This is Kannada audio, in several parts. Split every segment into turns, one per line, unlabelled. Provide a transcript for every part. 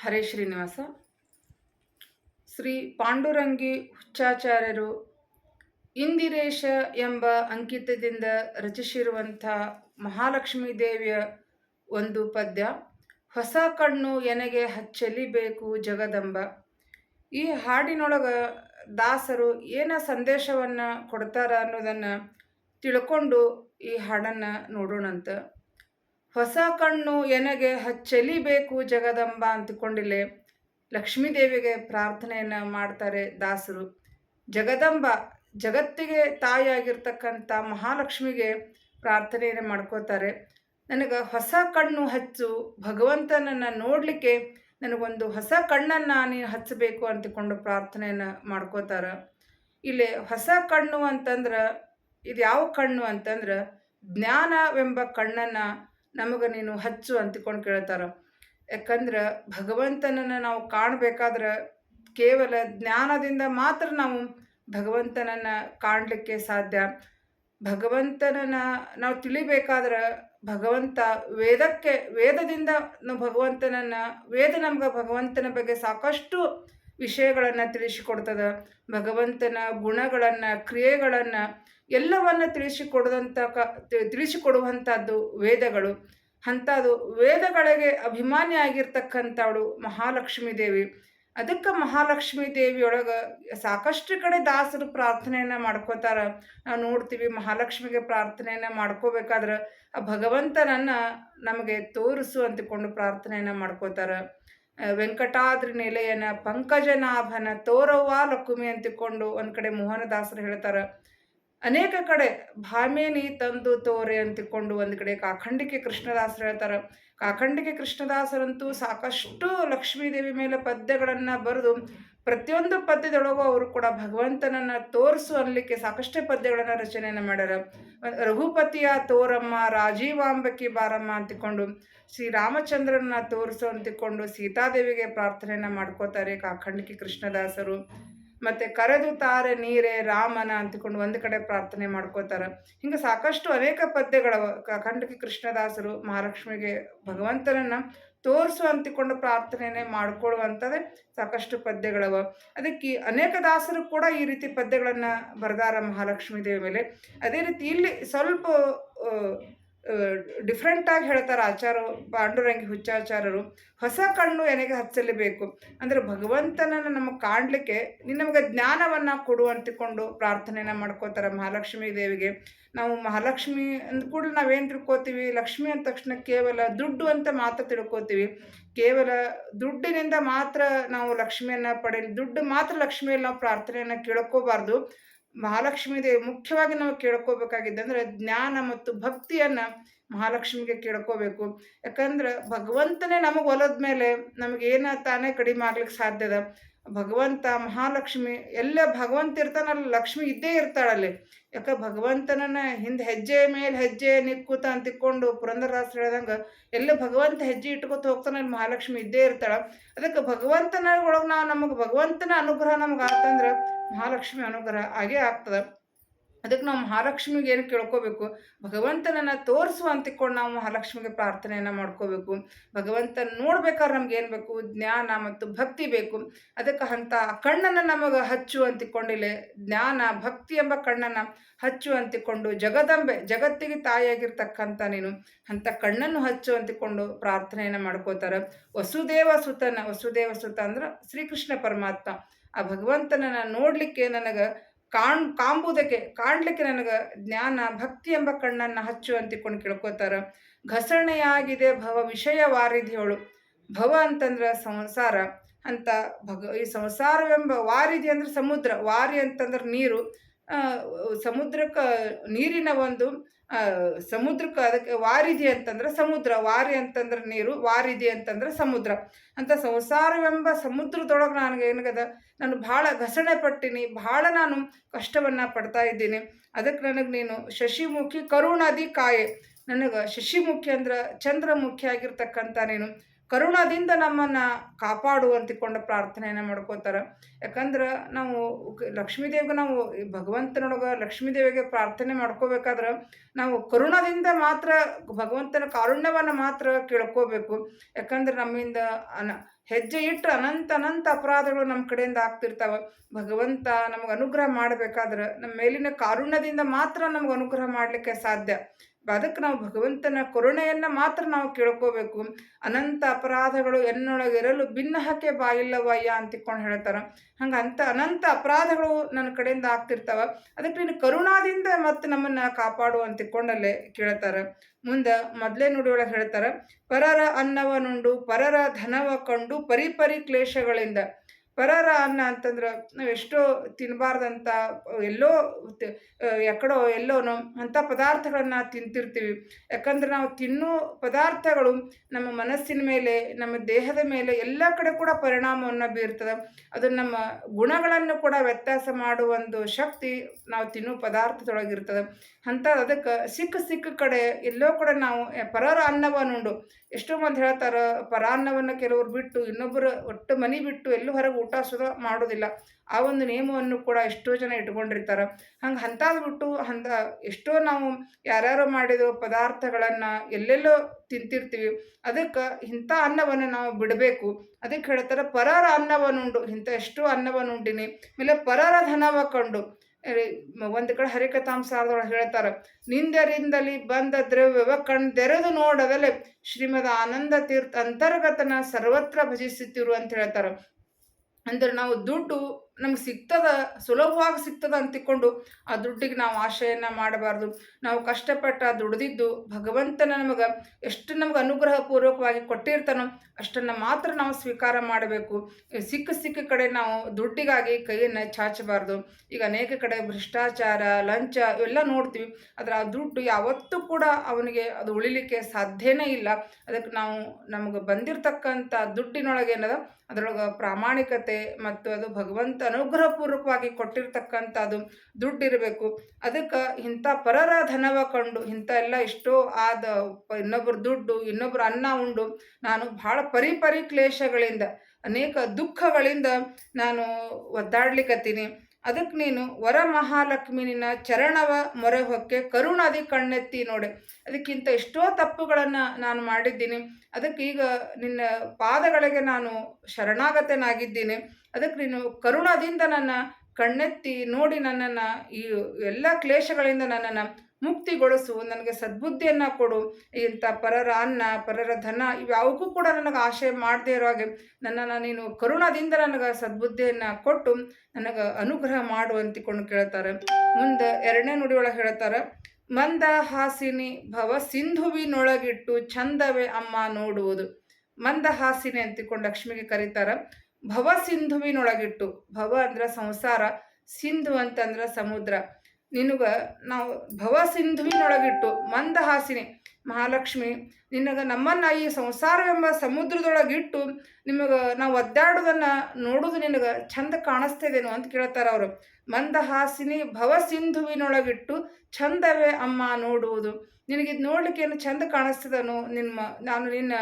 ಹರೇ ಶ್ರೀನಿವಾಸ. ಶ್ರೀ ಪಾಂಡುರಂಗಿ ಹುಚ್ಚಾಚಾರ್ಯರು ಇಂದಿರೇಶ ಎಂಬ ಅಂಕಿತದಿಂದ ರಚಿಸಿರುವಂಥ ಮಹಾಲಕ್ಷ್ಮೀ ದೇವಿಯ ಒಂದು ಪದ್ಯ, ಹೊಸ ಕಣ್ಣು ಎನಗೆ ಹಚ್ಚಲಿಬೇಕು ಜಗದಂಬ. ಈ ಹಾಡಿನೊಳಗೆ ದಾಸರು ಏನ ಸಂದೇಶವನ್ನು ಕೊಡ್ತಾರ ಅನ್ನೋದನ್ನು ತಿಳ್ಕೊಂಡು ಈ ಹಾಡನ್ನು ನೋಡೋಣಂತ. ಹೊಸ ಕಣ್ಣು ಎನಗೆ ಹಚ್ಚಲಿಬೇಕು ಜಗದಂಬ ಲಕ್ಷ್ಮೀ ದೇವಿಗೆ ಪ್ರಾರ್ಥನೆಯನ್ನು ಮಾಡ್ತಾರೆ ದಾಸರು. ಜಗದಂಬ ಜಗತ್ತಿಗೆ ತಾಯಿಯಾಗಿರ್ತಕ್ಕಂಥ ಮಹಾಲಕ್ಷ್ಮಿಗೆ ಪ್ರಾರ್ಥನೆಯನ್ನು ಮಾಡ್ಕೋತಾರೆ ನನಗೆ ಹೊಸ ಕಣ್ಣು ಹಚ್ಚು, ಭಗವಂತನನ್ನು ನೋಡಲಿಕ್ಕೆ ನನಗೊಂದು ಹೊಸ ಕಣ್ಣನ್ನು ನೀನು ಹಚ್ಚಬೇಕು ಅಂತಕೊಂಡು ಪ್ರಾರ್ಥನೆಯನ್ನು ಮಾಡ್ಕೋತಾರೆ ಇಲ್ಲಿ ಹೊಸ ಕಣ್ಣು ಅಂತಂದ್ರೆ ಇದು ಯಾವ ಕಣ್ಣು ಅಂತಂದ್ರೆ ಜ್ಞಾನವೆಂಬ ಕಣ್ಣನ್ನು ನಮಗೆ ನೀನು ಹಚ್ಚು ಅಂತಿಕೊಂಡು ಕೇಳ್ತಾರೆ. ಯಾಕಂದ್ರೆ ಭಗವಂತನನ್ನು ನಾವು ಕಾಣಬೇಕಾದ್ರೆ ಕೇವಲ ಜ್ಞಾನದಿಂದ ಮಾತ್ರ ನಾವು ಭಗವಂತನನ್ನು ಕಾಣಲಿಕ್ಕೆ ಸಾಧ್ಯ. ಭಗವಂತನನ್ನು ನಾವು ತಿಳಿಬೇಕಾದ್ರೆ ಭಗವಂತ ವೇದಕ್ಕೆ, ವೇದದಿಂದ ನಾವು ಭಗವಂತನನ್ನು, ವೇದ ನಮ್ಗೆ ಭಗವಂತನ ಬಗ್ಗೆ ಸಾಕಷ್ಟು ವಿಷಯಗಳನ್ನು ತಿಳಿಸಿಕೊಡ್ತದೆ. ಭಗವಂತನ ಗುಣಗಳನ್ನು, ಕ್ರಿಯೆಗಳನ್ನು ಎಲ್ಲವನ್ನು ತಿಳಿಸಿಕೊಡದಂಥ ಕ ತಿಳಿಸಿಕೊಡುವಂಥದ್ದು ವೇದಗಳು. ಅಂಥದ್ದು ವೇದಗಳಿಗೆ ಅಭಿಮಾನಿ ಆಗಿರ್ತಕ್ಕಂಥವಳು ಮಹಾಲಕ್ಷ್ಮೀ ದೇವಿ. ಅದಕ್ಕೆ ಮಹಾಲಕ್ಷ್ಮೀ ದೇವಿಯೊಳಗೆ ಸಾಕಷ್ಟು ಕಡೆ ದಾಸರು ಪ್ರಾರ್ಥನೆಯನ್ನು ಮಾಡ್ಕೋತಾರೆ. ನಾವು ನೋಡ್ತೀವಿ ಮಹಾಲಕ್ಷ್ಮಿಗೆ ಪ್ರಾರ್ಥನೆಯನ್ನು ಮಾಡ್ಕೋಬೇಕಾದ್ರೆ ಆ ಭಗವಂತನನ್ನು ನಮಗೆ ತೋರಿಸು ಅಂತಿಕೊಂಡು ಪ್ರಾರ್ಥನೆಯನ್ನು ಮಾಡ್ಕೋತಾರೆ. ವೆಂಕಟಾದ್ರಿ ನಿಲಯನ ಪಂಕಜನಾಭನ, ತೋರವ್ವ ಲಕ್ಷ್ಮಿ ಅಂತಿಕೊಂಡು ಒಂದು ಕಡೆ ಮೋಹನದಾಸರು ಹೇಳ್ತಾರೆ. ಅನೇಕ ಕಡೆ ಭಾಮೇನಿ ತಂದು ತೋರೆ ಅಂತಿಕೊಂಡು ಒಂದು ಕಡೆ ಕಾಖಂಡಿಕೆ ಕೃಷ್ಣದಾಸರು ಹೇಳ್ತಾರೆ. ಕಾಖಂಡಿಕೆ ಕೃಷ್ಣದಾಸರಂತೂ ಸಾಕಷ್ಟು ಲಕ್ಷ್ಮೀದೇವಿ ಮೇಲೆ ಪದ್ಯಗಳನ್ನು ಬರೆದು ಪ್ರತಿಯೊಂದು ಪದ್ಯದೊಳಗೂ ಅವರು ಕೂಡ ಭಗವಂತನನ್ನು ತೋರಿಸು ಅನ್ಲಿಕ್ಕೆ ಸಾಕಷ್ಟೇ ಪದ್ಯಗಳನ್ನು ರಚನೆಯನ್ನು ಮಾಡ್ಯಾರ. ರಘುಪತಿಯ ತೋರಮ್ಮ, ರಾಜೀವಾಂಬಕಿ ಬಾರಮ್ಮ ಅಂತಿಕೊಂಡು ಶ್ರೀರಾಮಚಂದ್ರನ ತೋರಿಸು ಅಂತಿಕೊಂಡು ಸೀತಾದೇವಿಗೆ ಪ್ರಾರ್ಥನೆಯನ್ನು ಮಾಡ್ಕೋತಾರೆ ಕಾಖಂಡಿಕೆ ಕೃಷ್ಣದಾಸರು. ಮತ್ತು ಕರೆದು ತಾರೆ ನೀರೇ ರಾಮನ ಅಂತಿಕೊಂಡು ಒಂದು ಕಡೆ ಪ್ರಾರ್ಥನೆ ಮಾಡ್ಕೋತಾರೆ ಹಿಂಗೆ ಸಾಕಷ್ಟು ಅನೇಕ ಪದ್ಯಗಳವ ಖಂಡಕಿ ಕೃಷ್ಣದಾಸರು ಮಹಾಲಕ್ಷ್ಮಿಗೆ ಭಗವಂತನನ್ನು ತೋರಿಸು ಅಂತಿಕೊಂಡು ಪ್ರಾರ್ಥನೆಯೇ ಮಾಡ್ಕೊಳ್ಳುವಂಥದ್ದೇ ಸಾಕಷ್ಟು ಪದ್ಯಗಳವ. ಅದಕ್ಕೆ ಅನೇಕ ದಾಸರು ಕೂಡ ಈ ರೀತಿ ಪದ್ಯಗಳನ್ನು ಬರೆದಾರ ಮಹಾಲಕ್ಷ್ಮೀ ದೇವಿ ಮೇಲೆ. ಅದೇ ರೀತಿ ಇಲ್ಲಿ ಸ್ವಲ್ಪ ಡಿಫ್ರೆಂಟಾಗಿ ಹೇಳ್ತಾರೆ ಆಚಾರ ಪಾಂಡುರಂಗಿ ಹುಚ್ಚಾಚಾರರು ಹೊಸ ಕಣ್ಣು ಎನಗೆ ಹಚ್ಚಲೇಬೇಕು. ಅಂದರೆ ಭಗವಂತನನ್ನು ನಮಗೆ ಕಾಣಲಿಕ್ಕೆ ನಮಗೆ ಜ್ಞಾನವನ್ನು ಕೊಡು ಅಂತಿಕೊಂಡು ಪ್ರಾರ್ಥನೆಯನ್ನು ಮಾಡ್ಕೋತಾರೆ ಮಹಾಲಕ್ಷ್ಮಿ ದೇವಿಗೆ. ನಾವು ಮಹಾಲಕ್ಷ್ಮಿ ಅಂದ ಕೂಡಲೇ ನಾವೇನು ತಿಳ್ಕೋತೀವಿ? ಲಕ್ಷ್ಮಿ ಅಂದ ತಕ್ಷಣ ಕೇವಲ ದುಡ್ಡು ಅಂತ ಮಾತ್ರ ತಿಳ್ಕೊತೀವಿ. ಕೇವಲ ದುಡ್ಡಿನಿಂದ ಮಾತ್ರ ನಾವು ಲಕ್ಷ್ಮಿಯನ್ನು ಪಡೆಯಲಿ, ದುಡ್ಡು ಮಾತ್ರ ಲಕ್ಷ್ಮಿಯಲ್ಲಿ ನಾವು ಪ್ರಾರ್ಥನೆಯನ್ನು ಕೇಳ್ಕೋಬಾರ್ದು. ಮಹಾಲಕ್ಷ್ಮೀ ದೇವಿ ಮುಖ್ಯವಾಗಿ ನಾವು ಕೇಳ್ಕೋಬೇಕಾಗಿದ್ದಂದ್ರೆ ಜ್ಞಾನ ಮತ್ತು ಭಕ್ತಿಯನ್ನು ಮಹಾಲಕ್ಷ್ಮಿಗೆ ಕೇಳ್ಕೋಬೇಕು. ಯಾಕಂದ್ರೆ ಭಗವಂತನೇ ನಮಗೆ ಒಲದ ಮೇಲೆ ನಮಗೇನ ತಾನೇ ಕಡಿಮೆ ಆಗ್ಲಿಕ್ಕೆ ಸಾಧ್ಯದ ಭಗವಂತ ಮಹಾಲಕ್ಷ್ಮಿ, ಎಲ್ಲ ಭಗವಂತ ಇರ್ತಾನಲ್ಲ, ಲಕ್ಷ್ಮಿ ಇದ್ದೇ ಇರ್ತಾಳಲ್ಲಿ. ಯಾಕೆ ಭಗವಂತನನ್ನ ಹಿಂದೆ ಹೆಜ್ಜೆ ಮೇಲೆ ಹೆಜ್ಜೆ ನಿಕ್ಕೂತ ಅಂತಿಕ್ಕೊಂಡು ಪುರಂದರದಾಸರು ಹೇಳ್ದಂಗೆ, ಎಲ್ಲ ಭಗವಂತ ಹೆಜ್ಜೆ ಇಟ್ಕೊತ ಹೋಗ್ತಾನಲ್ಲಿ ಮಹಾಲಕ್ಷ್ಮಿ ಇದ್ದೇ ಇರ್ತಾಳ. ಅದಕ್ಕೆ ಭಗವಂತನ ಒಳಗೆ ನಾವು ನಮಗೆ, ಭಗವಂತನ ಅನುಗ್ರಹ ನಮ್ಗೆ ಆತಂದ್ರೆ ಮಹಾಲಕ್ಷ್ಮಿ ಅನುಗ್ರಹ ಆಗೇ ಆಗ್ತದೆ. ಅದಕ್ಕೆ ನಾವು ಮಹಾಲಕ್ಷ್ಮಿಗೆ ಏನು ಕೇಳ್ಕೋಬೇಕು? ಭಗವಂತನನ್ನು ತೋರಿಸು ಅಂತಿಕೊಂಡು ನಾವು ಮಹಾಲಕ್ಷ್ಮಿಗೆ ಪ್ರಾರ್ಥನೆಯನ್ನು ಮಾಡ್ಕೋಬೇಕು. ಭಗವಂತನ ನೋಡ್ಬೇಕಾದ್ರೆ ನಮ್ಗೆ ಏನು ಬೇಕು? ಜ್ಞಾನ ಮತ್ತು ಭಕ್ತಿ ಬೇಕು. ಅದಕ್ಕೆ ಅಂತ ಕಣ್ಣನ್ನು ನಮಗೆ ಹಚ್ಚು ಅಂತಿಕೊಂಡಿಲ್ಲ ಜ್ಞಾನ, ಭಕ್ತಿ ಎಂಬ ಕಣ್ಣನ್ನು ಹಚ್ಚು ಅಂತಿಕೊಂಡು ಜಗದಂಬೆ, ಜಗತ್ತಿಗೆ ತಾಯಿಯಾಗಿರ್ತಕ್ಕಂಥ ನೀನು ಅಂಥ ಕಣ್ಣನ್ನು ಹಚ್ಚು ಅಂತಿಕೊಂಡು ಪ್ರಾರ್ಥನೆಯನ್ನು ಮಾಡ್ಕೋತಾರೆ. ವಸುದೇವ ಸುತನ, ವಸುದೇವ ಸುತ ಅಂದ್ರೆ ಶ್ರೀಕೃಷ್ಣ ಪರಮಾತ್ಮ. ಆ ಭಗವಂತನನ್ನು ನೋಡಲಿಕ್ಕೆ ನನಗೆ ಕಾಣ್, ಕಾಂಬುದಕ್ಕೆ, ಕಾಣ್ಲಿಕ್ಕೆ ನನಗೆ ಜ್ಞಾನ, ಭಕ್ತಿ ಎಂಬ ಕಣ್ಣನ್ನು ಹಚ್ಚು ಅಂತಿಕೊಂಡು ಕೇಳ್ಕೋತಾರ ಘಸಣೆಯಾಗಿದೆ ಭವ ವಿಷಯ ವಾರಿಧಿಯೋಳು ಭವ ಅಂತಂದ್ರೆ ಸಂಸಾರ ಅಂತ ಭಗ, ಈ ಸಂಸಾರವೆಂಬ ವಾರಿಧಿ ಅಂದ್ರೆ ಸಮುದ್ರ, ವಾರಿ ಅಂತಂದ್ರೆ ನೀರು. ಸಮುದ್ರಕ್ಕೆ, ನೀರಿನ ಒಂದು ಸಮುದ್ರಕ್ಕೆ ಅದಕ್ಕೆ ವಾರಿಧಿ ಅಂತಂದ್ರೆ ಸಮುದ್ರ, ವಾರಿ ಅಂತಂದ್ರೆ ನೀರು ವಾರಿಧಿ ಅಂತಂದ್ರೆ ಸಮುದ್ರ. ಅಂತ ಸಂಸಾರವೆಂಬ ಸಮುದ್ರದೊಳಗೆ ನನಗೆ ಏನಾಗದ, ನಾನು ಭಾಳ ಘಸಣೆ ಪಟ್ಟಿನಿ, ಭಾಳ ನಾನು ಕಷ್ಟವನ್ನು ಪಡ್ತಾ ಇದ್ದೀನಿ. ಅದಕ್ಕೆ ನನಗೆ ನೀನು ಶಶಿಮುಖಿ ಕರುಣಾದಿ ಕಾಯೆ. ನನಗೆ ಶಶಿಮುಖಿ ಅಂದ್ರೆ ಚಂದ್ರಮುಖಿ ಆಗಿರ್ತಕ್ಕಂಥ ನೀನು. ಕರುಣದಿಂದ ನಮ್ಮನ್ನು ಕಾಪಾಡು ಅಂತಿಕೊಂಡು ಪ್ರಾರ್ಥನೆಯನ್ನು ಮಾಡ್ಕೋತಾರೆ. ಯಾಕಂದ್ರೆ ನಾವು ಲಕ್ಷ್ಮೀದೇವಿಗೆ ನಾವು ಭಗವಂತನೊಳಗೆ ಲಕ್ಷ್ಮೀದೇವಿಗೆ ಪ್ರಾರ್ಥನೆ ಮಾಡ್ಕೋಬೇಕಾದ್ರೆ ನಾವು ಕರುಣದಿಂದ ಮಾತ್ರ ಭಗವಂತನ ಕಾರುಣ್ಯವನ್ನು ಮಾತ್ರ ಕೇಳ್ಕೋಬೇಕು. ಯಾಕಂದ್ರೆ ನಮ್ಮಿಂದ ಅನ ಹೆಜ್ಜೆ ಇಟ್ಟು ಅನಂತ ಅನಂತ ಅಪರಾಧಗಳು ನಮ್ಮ ಕಡೆಯಿಂದ ಆಗ್ತಿರ್ತಾವೆ. ಭಗವಂತ ನಮಗೆ ಅನುಗ್ರಹ ಮಾಡಬೇಕಾದ್ರೆ ನಮ್ಮ ಮೇಲಿನ ಕಾರುಣ್ಯದಿಂದ ಮಾತ್ರ ನಮ್ಗೆ ಅನುಗ್ರಹ ಮಾಡಲಿಕ್ಕೆ ಸಾಧ್ಯ. ಅದಕ್ಕೆ ನಾವು ಭಗವಂತನ ಕರುಣೆಯನ್ನು ಮಾತ್ರ ನಾವು ಕೇಳ್ಕೋಬೇಕು. ಅನಂತ ಅಪರಾಧಗಳು ಎನ್ನೊಳಗಿರಲು ಭಿನ್ನ ಹಕ್ಕೆ ಬಾಯಿಲ್ಲವಯ್ಯ ಅಂತಿಕೊಂಡು ಹೇಳ್ತಾರೆ. ಹಂಗೆ ಅಂತ ಅನಂತ ಅಪರಾಧಗಳು ನನ್ನ ಕಡೆಯಿಂದ ಆಗ್ತಿರ್ತಾವ. ಅದಕ್ಕೆ ನೀನು ಕರುಣಾದಿಂದ ಮತ್ತೆ ನಮ್ಮನ್ನು ಕಾಪಾಡು ಅಂತಿಕೊಂಡಲ್ಲೇ ಕೇಳ್ತಾರೆ. ಮುಂದೆ ಮೊದಲೇ ನುಡಿ ಒಳಗೆ ಹೇಳ್ತಾರೆ. ಪರರ ಅನ್ನವನುಂಡು ಪರರ ಧನವ ಕಂಡು, ಪರಿಪರಿ ಕ್ಲೇಶಗಳಿಂದ. ಪರರ ಅನ್ನ ಅಂತಂದ್ರೆ ನಾವು ಎಷ್ಟೋ ತಿನ್ನಬಾರ್ದಂತ ಎಲ್ಲೋ ಎಕ್ಕಡೋ ಎಲ್ಲೋನೋ ಅಂಥ ಪದಾರ್ಥಗಳನ್ನು ತಿಂತಿರ್ತೀವಿ. ಯಾಕಂದ್ರೆ ನಾವು ತಿನ್ನೋ ಪದಾರ್ಥಗಳು ನಮ್ಮ ಮನಸ್ಸಿನ ಮೇಲೆ, ನಮ್ಮ ದೇಹದ ಮೇಲೆ ಎಲ್ಲ ಕಡೆ ಕೂಡ ಪರಿಣಾಮವನ್ನು ಬೀರ್ತದೆ. ಅದು ನಮ್ಮ ಗುಣಗಳನ್ನು ಕೂಡ ವ್ಯತ್ಯಾಸ ಮಾಡುವ ಒಂದು ಶಕ್ತಿ ನಾವು ತಿನ್ನೋ ಪದಾರ್ಥದೊಳಗಿರ್ತದೆ. ಅಂತ ಅದಕ್ಕೆ ಸಿಕ್ಕ ಸಿಕ್ಕ ಕಡೆ ಎಲ್ಲೋ ಕೂಡ ನಾವು ಪರರ ಅನ್ನವನ್ನು ಉಂಡು. ಎಷ್ಟೋ ಮಂದಿ ಹೇಳ್ತಾರೆ, ಪರಾನ್ನವನ್ನು ಕೆಲವರು ಬಿಟ್ಟು ಇನ್ನೊಬ್ಬರು ಒಟ್ಟು ಮನೆ ಬಿಟ್ಟು ಎಲ್ಲೂ ಹೊರಗೆ ಊಟ ಸುದ ಮಾಡೋದಿಲ್ಲ. ಆ ಒಂದು ನಿಯಮವನ್ನು ಕೂಡ ಎಷ್ಟೋ ಜನ ಇಟ್ಕೊಂಡಿರ್ತಾರೆ. ಹಂಗೆ ಅಂಥದ್ದು ಬಿಟ್ಟು ಎಷ್ಟೋ ನಾವು ಯಾರ್ಯಾರು ಮಾಡಿದ ಪದಾರ್ಥಗಳನ್ನು ಎಲ್ಲೆಲ್ಲೋ ತಿಂತಿರ್ತೀವಿ. ಅದಕ್ಕೆ ಇಂಥ ಅನ್ನವನ್ನು ನಾವು ಬಿಡಬೇಕು. ಅದಕ್ಕೆ ಹೇಳ್ತಾರೆ ಪರರ ಅನ್ನವನ್ನುಂಡು. ಇಂಥ ಎಷ್ಟೋ ಅನ್ನವನ್ನು ಉಂಡಿನಿ ಆಮೇಲೆ ಪರರ ಧನವ ಕಂಡು. ಒಂದು ಕಡೆ ಹರಿಕಥಾಂಸಾರದೊಳಗೆ ಹೇಳ್ತಾರೆ, ನಿಂದರಿಂದಲಿ ಬಂದ ದ್ರವ್ಯವ ಕಣ್ದೆರೆದು ನೋಡದಲೆ ಶ್ರೀಮದ ಆನಂದ ತೀರ್ಥ ಅಂತರ್ಗತನ ಸರ್ವತ್ರ ಭಜಿಸುತ್ತಿರು ಅಂತ ಹೇಳ್ತಾರೆ. ಅಂದ್ರೆ ನಾವು ದುಡ್ಡು ನಮ್ಗೆ ಸಿಗ್ತದ, ಸುಲಭವಾಗಿ ಸಿಗ್ತದ ಅಂತಿಕೊಂಡು ಆ ದುಡ್ಡಿಗೆ ನಾವು ಆಶೆಯನ್ನು ಮಾಡಬಾರ್ದು. ನಾವು ಕಷ್ಟಪಟ್ಟ ದುಡ್ದಿದ್ದು ಭಗವಂತನ ನಮಗೆ ಎಷ್ಟು ನಮ್ಗೆ ಅನುಗ್ರಹ ಪೂರ್ವಕವಾಗಿ ಕೊಟ್ಟಿರ್ತಾನೋ ಅಷ್ಟನ್ನು ಮಾತ್ರ ನಾವು ಸ್ವೀಕಾರ ಮಾಡಬೇಕು. ಸಿಕ್ಕ ಸಿಕ್ಕ ಕಡೆ ನಾವು ದುಡ್ಡಿಗಾಗಿ ಕೈಯನ್ನು ಚಾಚಬಾರ್ದು. ಈಗ ಅನೇಕ ಕಡೆ ಭ್ರಷ್ಟಾಚಾರ, ಲಂಚ ಇವೆಲ್ಲ ನೋಡ್ತೀವಿ. ಆದರೆ ಆ ದುಡ್ಡು ಯಾವತ್ತೂ ಕೂಡ ಅವನಿಗೆ ಅದು ಉಳಿಲಿಕ್ಕೆ ಸಾಧ್ಯನೇ ಇಲ್ಲ. ಅದಕ್ಕೆ ನಾವು ನಮಗೆ ಬಂದಿರತಕ್ಕಂಥ ದುಡ್ಡಿನೊಳಗೆ ಏನದ? ಅದರೊಳಗೆ ಪ್ರಾಮಾಣಿಕತೆ ಮತ್ತು ಅದು ಭಗವಂತ ಅನುಗ್ರಹಪೂರ್ವಕವಾಗಿ ಕೊಟ್ಟಿರ್ತಕ್ಕಂಥದ್ದು ದುಡ್ಡಿರಬೇಕು. ಅದಕ್ಕೆ ಇಂಥ ಪರರ ಧನವ ಕಂಡು, ಇಂಥ ಎಲ್ಲ ಇಷ್ಟೋ ಆದ ಇನ್ನೊಬ್ಬರು ದುಡ್ಡು ಇನ್ನೊಬ್ಬರು ಅನ್ನ ಉಂಡು, ನಾನು ಭಾಳ ಪರಿಪರಿ ಕ್ಲೇಶಗಳಿಂದ, ಅನೇಕ ದುಃಖಗಳಿಂದ ನಾನು ಒದ್ದಾಡ್ಲಿಕತ್ತೀನಿ. ಅದಕ್ಕೆ ನೀನು ವರ ಮಹಾಲಕ್ಷ್ಮಿನ ನಿನ್ನ ಚರಣವ ಮೊರೆ ಹೊಕ್ಕೆ ಕರುಣಾದಿ ಕಣ್ಣೆತ್ತಿ ನೋಡೆ. ಅದಕ್ಕಿಂತ ಎಷ್ಟೋ ತಪ್ಪುಗಳನ್ನು ನಾನು ಮಾಡಿದ್ದೀನಿ. ಅದಕ್ಕೆ ಈಗ ನಿನ್ನ ಪಾದಗಳಿಗೆ ನಾನು ಶರಣಾಗತನಾಗಿದ್ದೀನಿ. ಅದಕ್ಕೆ ನೀನು ಕರುಣದಿಂದ ನನ್ನ ಕಣ್ಣೆತ್ತಿ ನೋಡಿ ನನ್ನನ್ನು, ಈ ಎಲ್ಲ ಕ್ಲೇಶಗಳಿಂದ ನನ್ನನ್ನು ಮುಕ್ತಿಗೊಳಿಸು, ನನಗೆ ಸದ್ಬುದ್ಧಿಯನ್ನು ಕೊಡು, ಇಂಥ ಪರರ ಅನ್ನ, ಪರರ ಧನ ಇವ್ಯಾವಕ್ಕೂ ಕೂಡ ನನಗೆ ಆಶೆ ಮಾಡದೇ ಇರೋ ಹಾಗೆ ನನ್ನನ್ನು ನೀನು ಕರುಣದಿಂದ ನನಗೆ ಸದ್ಬುದ್ಧಿಯನ್ನು ಕೊಟ್ಟು ನನಗೆ ಅನುಗ್ರಹ ಮಾಡು ಅಂತಿಕೊಂಡು ಕೇಳ್ತಾರೆ. ಮುಂದೆ ಎರಡನೇ ನುಡಿಯೊಳಗೆ ಹೇಳ್ತಾರೆ ಮಂದ ಹಾಸಿನಿ ಭವ ಸಿಂಧುವಿನೊಳಗಿಟ್ಟು ಚಂದವೇ ಅಮ್ಮ ನೋಡುವುದು. ಮಂದ ಹಾಸಿನಿ ಅಂತಿಕೊಂಡು ಲಕ್ಷ್ಮಿಗೆ ಕರೀತಾರೆ ಭವ ಸಿಂಧುವಿನೊಳಗಿಟ್ಟು, ಭವ ಅಂದ್ರೆ ಸಂಸಾರ, ಸಿಂಧು ಅಂತಂದ್ರೆ ಸಮುದ್ರ. ನಿನಗ ನಾವು ಭವ ಸಿಂಧುವಿನೊಳಗಿಟ್ಟು ಮಂದ ಹಾಸಿನಿ ಮಹಾಲಕ್ಷ್ಮಿ, ನಿನಗೆ ನಮ್ಮನ್ನು ಈ ಸಂಸಾರವೆಂಬ ಸಮುದ್ರದೊಳಗಿಟ್ಟು, ನಿಮಗೆ ನಾವು ಒದ್ದಾಡೋದನ್ನು ನೋಡೋದು ನಿನಗೆ ಚಂದ ಕಾಣಿಸ್ತೇವೇನು ಅಂತ ಕೇಳ್ತಾರೆ ಅವರು. ಮಂದ ಹಾಸಿನಿ ಭವ ಸಿಂಧುವಿನೊಳಗಿಟ್ಟು ಚಂದವೇ ಅಮ್ಮ ನೋಡುವುದು. ನಿನಗಿದು ನೋಡ್ಲಿಕ್ಕೆ ಏನು ಚಂದ ಕಾಣಿಸ್ತದನು ನಿಮ್ಮ, ನಾನು ನಿನ್ನ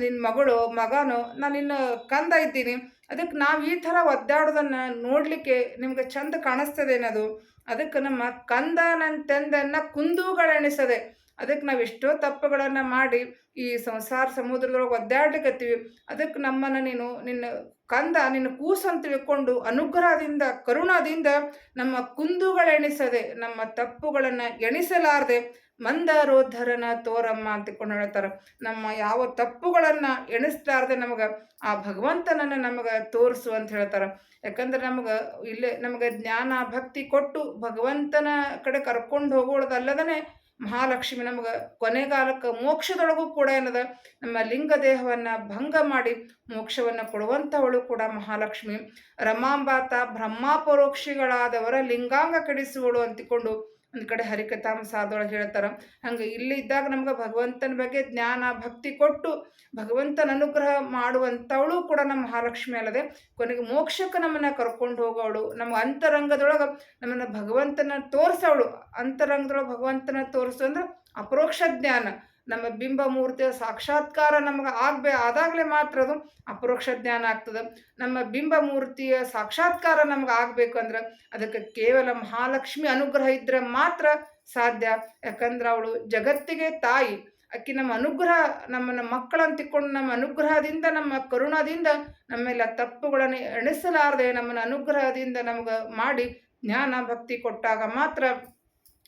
ನಿನ್ನ ಮಗಳು, ಮಗನು, ನಾನು ನಿನ್ನ ಕಂದ ಇದ್ದೀನಿ. ಅದಕ್ಕೆ ನಾವು ಈ ಥರ ಒದ್ದಾಡೋದನ್ನು ನೋಡಲಿಕ್ಕೆ ನಿಮ್ಗೆ ಚಂದ ಕಾಣಿಸ್ತದೇನದು ಅದಕ್ಕೆ ನಮ್ಮ ಕಂದನಂತೆಂದನ್ನು ಕುಂದುಗಳೆಣಿಸದೆ ಅದಕ್ಕೆ ನಾವು ಎಷ್ಟೋ ತಪ್ಪುಗಳನ್ನು ಮಾಡಿ ಈ ಸಂಸಾರ ಸಮುದ್ರದೊಳಗೆ ಒದ್ದಾಡ್ಲಿಕತ್ತೀವಿ ಅದಕ್ಕೆ ನಮ್ಮನ್ನು ನೀನು, ನಿನ್ನ ಕಂದ ನಿನ್ನ ಕೂಸಂತ ತಿಳ್ಕೊಂಡು ಅನುಗ್ರಹದಿಂದ, ಕರುಣದಿಂದ ನಮ್ಮ ಕುಂದುಗಳೆಣಿಸದೆ ನಮ್ಮ ತಪ್ಪುಗಳನ್ನು ಎಣಿಸಲಾರದೆ. ಮಂದಾರೋದ್ಧರನ ತೋರಮ್ಮ ಅಂತಿಕೊಂಡು ಹೇಳ್ತಾರೆ. ನಮ್ಮ ಯಾವ ತಪ್ಪುಗಳನ್ನು ಎಣಿಸ್ಲಾರ್ದೆ ನಮಗೆ ಆ ಭಗವಂತನನ್ನು ನಮಗೆ ತೋರಿಸು ಅಂತ ಹೇಳ್ತಾರೆ. ಯಾಕಂದ್ರೆ ನಮಗೆ ಇಲ್ಲೇ ನಮಗೆ ಜ್ಞಾನ ಭಕ್ತಿ ಕೊಟ್ಟು ಭಗವಂತನ ಕಡೆ ಕರ್ಕೊಂಡು ಹೋಗೋದಲ್ಲದೇ ಮಹಾಲಕ್ಷ್ಮಿ ನಮಗೆ ಕೊನೆಗಾಲಕ್ಕೆ ಮೋಕ್ಷದೊಳಗೂ ಕೂಡ ಏನದ ನಮ್ಮ ಲಿಂಗ ದೇಹವನ್ನು ಭಂಗ ಮಾಡಿ ಮೋಕ್ಷವನ್ನು ಕೊಡುವಂಥವಳು ಕೂಡ ಮಹಾಲಕ್ಷ್ಮಿ. ರಮಾಂಬಾತ ಬ್ರಹ್ಮಾಪರೋಕ್ಷಿಗಳಾದವರ ಲಿಂಗಾಂಗ ಕೆಡಿಸುವಳು ಅಂತಿಕೊಂಡು ಒಂದು ಕಡೆ ಹರಿಕಥಾಮಸಾದೊಳಗೆ ಹೇಳ್ತಾರೆ. ಹಂಗೆ ಇಲ್ಲಿ ಇದ್ದಾಗ ನಮ್ಗೆ ಭಗವಂತನ ಬಗ್ಗೆ ಜ್ಞಾನ, ಭಕ್ತಿ ಕೊಟ್ಟು ಭಗವಂತನ ಅನುಗ್ರಹ ಮಾಡುವಂಥವಳು ಕೂಡ ನಮ್ಮ ಮಹಾಲಕ್ಷ್ಮಿ ಅಲ್ಲದೆ, ಕೊನೆಗೆ ಮೋಕ್ಷಕ್ಕೆ ನಮ್ಮನ್ನು ಕರ್ಕೊಂಡು ಹೋಗೋವಳು ನಮ್ಮ ಅಂತರಂಗದೊಳಗೆ ನಮ್ಮನ್ನು ಭಗವಂತನ ತೋರಿಸೋಳು ಅಂತರಂಗದೊಳಗೆ ಭಗವಂತನ ತೋರಿಸು ಅಂದ್ರೆ ಅಪರೋಕ್ಷ ಜ್ಞಾನ. ನಮ್ಮ ಬಿಂಬ ಮೂರ್ತಿಯ ಸಾಕ್ಷಾತ್ಕಾರ ನಮಗೆ ಆಗ್ಬೇ ಆದಾಗಲೇ ಮಾತ್ರ ಅದು ಅಪರೋಕ್ಷ ಜ್ಞಾನ ಆಗ್ತದೆ. ನಮ್ಮ ಬಿಂಬ ಮೂರ್ತಿಯ ಸಾಕ್ಷಾತ್ಕಾರ ನಮ್ಗೆ ಆಗಬೇಕು ಅಂದ್ರೆ ಅದಕ್ಕೆ ಕೇವಲ ಮಹಾಲಕ್ಷ್ಮಿ ಅನುಗ್ರಹ ಇದ್ದರೆ ಮಾತ್ರ ಸಾಧ್ಯ. ಯಾಕಂದ್ರೆ ಅವಳು ಜಗತ್ತಿಗೆ ತಾಯಿ. ಅಕ್ಕಿ ನಮ್ಮ ಅನುಗ್ರಹ, ನಮ್ಮನ್ನು ಮಕ್ಕಳನ್ನು ತಿಕ್ಕೊಂಡು ನಮ್ಮ ಅನುಗ್ರಹದಿಂದ, ನಮ್ಮ ಕರುಣದಿಂದ ನಮ್ಮೆಲ್ಲ ತಪ್ಪುಗಳನ್ನು ಎಣಿಸಲಾರದೆ ನಮ್ಮನ್ನು ಅನುಗ್ರಹದಿಂದ ನಮ್ಗೆ ಮಾಡಿ ಜ್ಞಾನ ಭಕ್ತಿ ಕೊಟ್ಟಾಗ ಮಾತ್ರ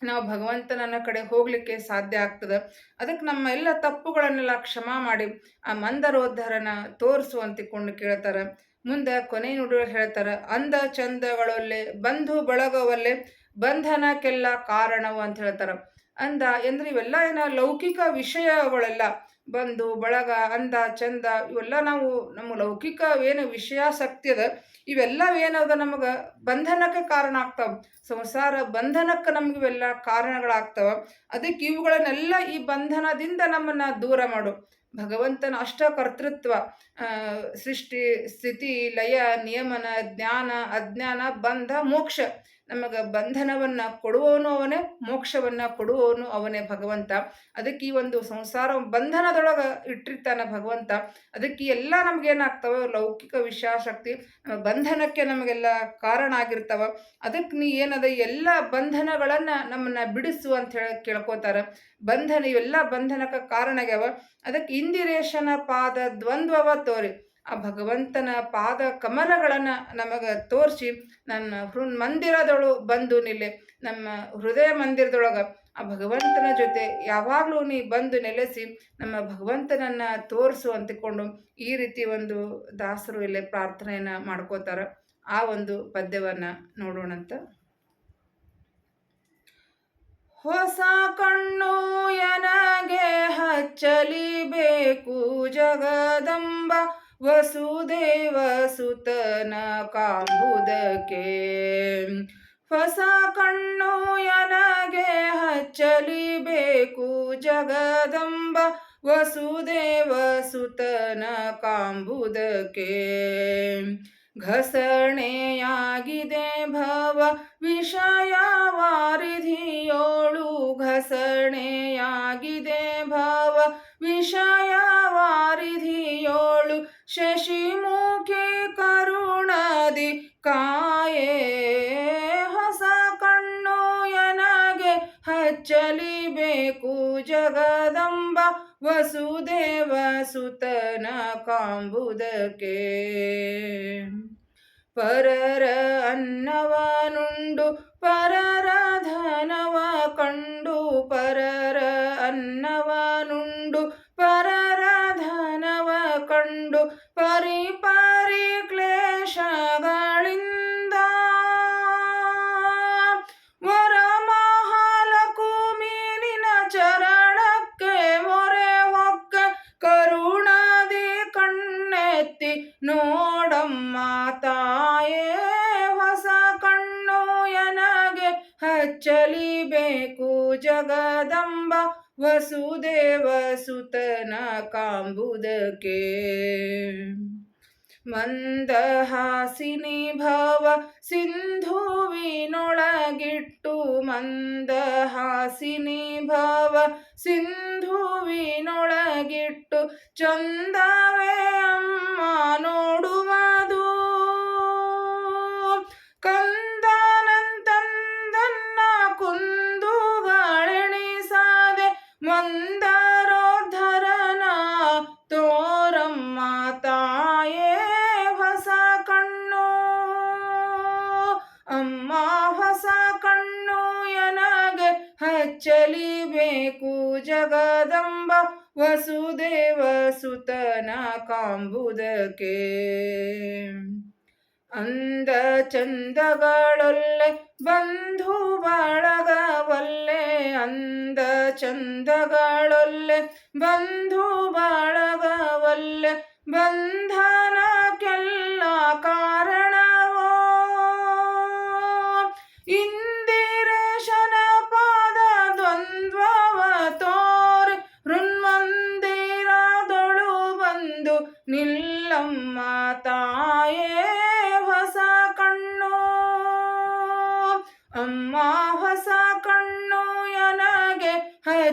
ನಾವು ಭಗವಂತನನ್ನ ಕಡೆ ಹೋಗಲಿಕ್ಕೆ ಸಾಧ್ಯ ಆಗ್ತದೆ. ಅದಕ್ಕೆ ನಮ್ಮ ಎಲ್ಲ ತಪ್ಪುಗಳನ್ನೆಲ್ಲ ಕ್ಷಮಾ ಮಾಡಿ, ಆ ಮಂದರೋದ್ಧರನ ತೋರಿಸು ಅಂತಿಕೊಂಡು ಕೇಳ್ತಾರೆ. ಮುಂದೆ ಕೊನೆ ನುಡಿ ಹೇಳ್ತಾರೆ ಅಂದ ಚಂದಗಳಲ್ಲೇ, ಬಂಧು ಬಳಗವಲ್ಲೇ, ಬಂಧನಕ್ಕೆಲ್ಲ ಕಾರಣವು ಅಂತ ಹೇಳ್ತಾರೆ. ಅಂದ ಅಂದ್ರೆ ಇವೆಲ್ಲ ಏನ ಲೌಕಿಕ ವಿಷಯಗಳೆಲ್ಲ. ಬಂದು, ಬಳಗ ಅಂದ ಚಂದ, ಇವೆಲ್ಲ ನಾವು ನಮ್ಮ ಲೌಕಿಕ ಏನು ವಿಷಯಾಸಕ್ತಿ ಅದ, ಇವೆಲ್ಲ ಏನದ ನಮಗೆ ಬಂಧನಕ್ಕೆ ಕಾರಣ ಆಗ್ತಾವ. ಸಂಸಾರ ಬಂಧನಕ್ಕೆ ನಮ್ಗೆ ಇವೆಲ್ಲ ಕಾರಣಗಳಾಗ್ತಾವ. ಅದಕ್ಕೆ ಇವುಗಳನ್ನೆಲ್ಲ ಈ ಬಂಧನದಿಂದ ನಮ್ಮನ್ನ ದೂರ ಮಾಡು. ಭಗವಂತನ ಅಷ್ಟ ಕರ್ತೃತ್ವ ಸೃಷ್ಟಿ, ಸ್ಥಿತಿ, ಲಯ, ನಿಯಮನ, ಜ್ಞಾನ, ಅಜ್ಞಾನ, ಬಂಧ, ಮೋಕ್ಷ. ನಮಗೆ ಬಂಧನವನ್ನು ಕೊಡುವವನು ಅವನೇ, ಮೋಕ್ಷವನ್ನು ಕೊಡುವವನು ಅವನೇ ಭಗವಂತ. ಅದಕ್ಕೆ ಈ ಒಂದು ಸಂಸಾರ ಬಂಧನದೊಳಗೆ ಇಟ್ಟಿರ್ತಾನೆ ಭಗವಂತ. ಅದಕ್ಕೆ ಎಲ್ಲ ನಮಗೇನಾಗ್ತವೆ? ಲೌಕಿಕ ವಿಷಯಾಸಕ್ತಿ ಬಂಧನಕ್ಕೆ ನಮಗೆಲ್ಲ ಕಾರಣ ಆಗಿರ್ತಾವ. ಅದಕ್ಕೆ ನೀ ಏನದ? ಎಲ್ಲ ಬಂಧನಗಳನ್ನು ನಮ್ಮನ್ನ ಬಿಡಿಸು ಅಂತ ಹೇಳಿ ಕೇಳ್ಕೋತಾರೆ. ಬಂಧನ ಇವೆಲ್ಲ ಬಂಧನಕ್ಕೆ ಕಾರಣ ಆಗ್ಯಾವ. ಅದಕ್ಕೆ ಇಂದಿರೇಶನ ಪಾದ ದ್ವಂದ್ವವ ತೋರಿ. ಆ ಭಗವಂತನ ಪಾದ ಕಮಲಗಳನ್ನು ನಮಗೆ ತೋರಿಸಿ ನನ್ನ ಹೃ ಮಂದಿರದೊಳು ಬಂದು ನಿಲ್ಲೆ. ನಮ್ಮ ಹೃದಯ ಮಂದಿರದೊಳಗೆ ಆ ಭಗವಂತನ ಜೊತೆ ಯಾವಾಗಲೂ ನೀ ಬಂದು ನೆಲೆಸಿ ನಮ್ಮ ಭಗವಂತನನ್ನು ತೋರಿಸು ಅಂತಿಕೊಂಡು ಈ ರೀತಿ ಒಂದು ದಾಸರು ಇಲ್ಲೇ ಪ್ರಾರ್ಥನೆಯನ್ನು ಮಾಡ್ಕೋತಾರೆ. ಆ ಒಂದು ಪದ್ಯವನ್ನು ನೋಡೋಣಂತ. ಹೊಸ ಕಣ್ಣು ಯನಗೆ ಹಚ್ಚಲಿಬೇಕು ವಸುದೇವ ಸುತನ ಕಾಂಬುದಕ್ಕೆ ಹೊಸ ಕಣ್ಣು ಎನಗೆ ಹಚ್ಚಲಿಬೇಕು ಜಗದಂಬ ವಸುದೇವ ಸುತನ ಕಾಂಬುದಕ್ಕೆ ಘಸಣೆಯಾಗಿದೆ ಭವ ವಿಷಯ ವಾರಿಧಿಯೋಳು ಘಸಣೆಯಾಗಿದೆ ಭವ ವಿಷಯ ವಾರಿಧಿಯೋಳು ಶಶಿಮುಖಿ ಕರುಣದಿ ಕಾಯೇ, ಹೊಸ ಕಣ್ಣು ಎನಗೆ ಹಚ್ಚಲಿಬೇಕು ಜಗದಂಬ ವಸುದೇವ ಸುತನ ಕಾಂಬುದಕ್ಕೆ. ಪರರ ಅನ್ನವನುಂಡು, ಪರರ ಧನವ ಕಂಡು, ಪರರ ಅನ್ನವನುಂಡು ಸುತನ ಕಾಂಬುದಕ್ಕೆ. ಮಂದಹಾಸಿನಿ ಭವ ಸಿಂಧುವಿನೊಳಗಿಟ್ಟು ಮಂದಹಾಸಿನಿ ಭವ ಸಿಂಧುವಿನೊಳಗಿಟ್ಟು ಚಂದವೇ ಅಮ್ಮ ನೋಡುವುದು. ಕಂದನಂತಂದನ್ನ ಕುಂದುಗಳೆಣಿಸಾದೆ ಮಂದರೋದ್ಧರನ ಹಚ್ಚಲಿಬೇಕು ಜಗದಂಬ ವಸುದೇವ ಸುತನ ಕಾಂಬುದಕ್ಕೆ. ಅಂದ ಚಂದಗಳೊಲ್ಲೆ ಬಂಧು ಬಾಳಗವಲ್ಲೆ, ಅಂದ ಚಂದಗಳೊಲ್ಲೆ ಬಂಧು ಬಳಗವಲ್ಲೆ, ಬಂಧನಕ್ಕೆಲ್ಲ ಕಾರಣವೋ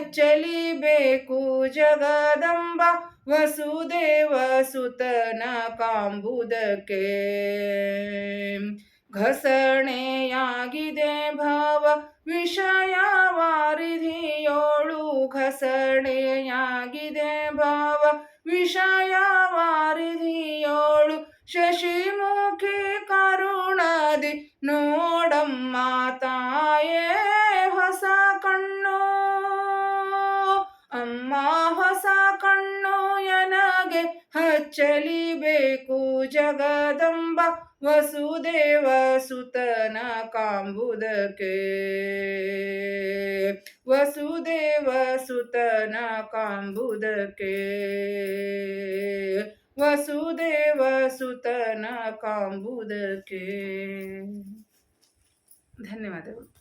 ಹಚ್ಚಲಿಬೇಕು ಜಗದಂಬ ವಸುದೇವ ಸುತನ ಕಾಂಬುದಕ್ಕೆ. ಘಸಣೆಯಾಗಿದೆ ಭಾವ ವಿಷಯ ವಾರಿಧಿಯೋಳು ಘಸಣೆಯಾಗಿದೆ ಭಾವ ವಿಷಯ ವಾರಿಧಿಯೋಳು ಶಶಿಮುಖಿ ಕರುಣದಿ ನೋಡಮ್ಮ ತಾಯೇ ಹೊಸ ಕಣ್ಣು ಜಗದಂಬ ವಸುದೇವ ಸುತನ ಕಾಂಬುದಕ್ಕೆ ವಸುದೇವ ಸುತನ ಕಾಂಬುದಕ್ಕೆ ವಸುದೇವ ಸುತನ ಕಾಂಬುದಕ್ಕೆ ಧನ್ಯವಾದಗಳು